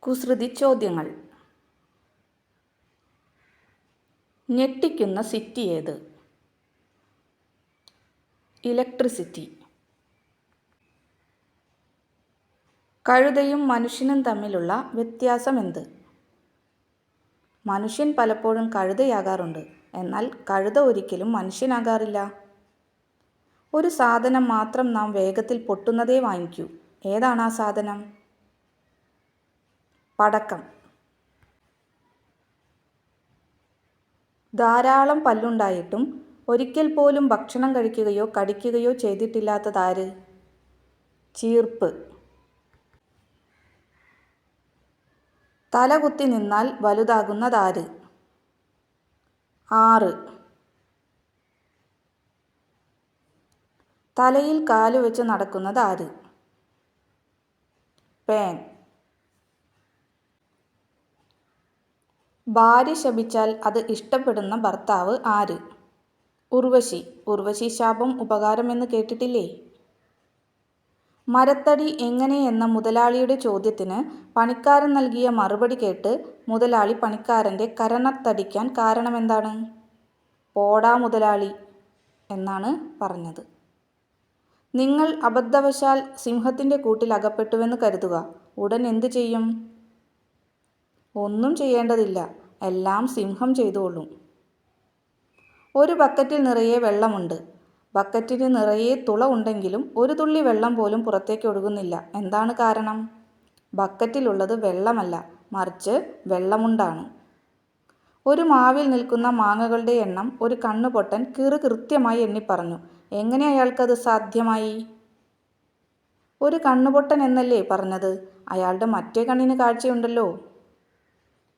കുസൃതി ചോദ്യങ്ങൾ. ഞെട്ടിക്കുന്ന സിറ്റി ഏത്? ഇലക്ട്രിസിറ്റി. കഴുതയും മനുഷ്യനും തമ്മിലുള്ള വ്യത്യാസം എന്ത്? മനുഷ്യൻ പലപ്പോഴും കഴുതയാകാറുണ്ട്. എന്നാൽ കഴുത ഒരിക്കലും മനുഷ്യനാകാറില്ല. ഒരു സാധനം മാത്രം നാം വേഗത്തിൽ പൊട്ടുന്നതേ വാങ്ങിക്കൂ. ഏതാണ് ആ സാധനം? പടക്കം. ധാരാളം പല്ലുണ്ടായിട്ടും ഒരിക്കൽ പോലും ഭക്ഷണം കഴിക്കുകയോ കടിക്കുകയോ ചെയ്തിട്ടില്ലാത്തതാര്? ചീർപ്പ്. തലകുത്തി നിന്നാൽ വലുതാകുന്നതാര്? ആറ്. തലയിൽ കാലുവെച്ച് നടക്കുന്നതാര്? പേൻ. ഭാര്യ ശപിച്ചാൽ അത് ഇഷ്ടപ്പെടുന്ന ഭർത്താവ് ആര്? ഉർവശി. ഉർവശി ശാപം ഉപകാരമെന്ന് കേട്ടിട്ടില്ലേ? മരത്തടി എങ്ങനെ എന്ന മുതലാളിയുടെ ചോദ്യത്തിന് പണിക്കാരൻ നൽകിയ മറുപടി കേട്ട് മുതലാളി പണിക്കാരന്റെ കരണത്തടിക്കാൻ കാരണമെന്താണ്? പോടാ മുതലാളി എന്നാണ് പറഞ്ഞത്. നിങ്ങൾ അബദ്ധവശാൽ സിംഹത്തിന്റെ കൂട്ടിൽ അകപ്പെട്ടുവെന്ന് കരുതുക. ഉടൻ എന്തു ചെയ്യും? ഒന്നും ചെയ്യേണ്ടതില്ല. എല്ലാം സിംഹം ചെയ്തോളും. ഒരു ബക്കറ്റിൽ നിറയെ വെള്ളമുണ്ട്. ബക്കറ്റിന് നിറയെ തുള ഉണ്ടെങ്കിലും ഒരു തുള്ളി വെള്ളം പോലും പുറത്തേക്ക് ഒഴുകുന്നില്ല. എന്താണ് കാരണം? ബക്കറ്റിലുള്ളത് വെള്ളമല്ല മറിച്ച് വെള്ളമുണ്ടാണ്. ഒരു മാവിൽ നിൽക്കുന്ന മാങ്ങകളുടെ എണ്ണം ഒരു കണ്ണുപൊട്ടൻ കീറ് കൃത്യമായി എണ്ണിപ്പറഞ്ഞു എങ്ങനെ അയാൾക്കത് സാധ്യമായി? ഒരു കണ്ണുപൊട്ടൻ എന്നല്ലേ പറഞ്ഞത്? അയാളുടെ മറ്റേ കണ്ണിന് കാഴ്ചയുണ്ടല്ലോ.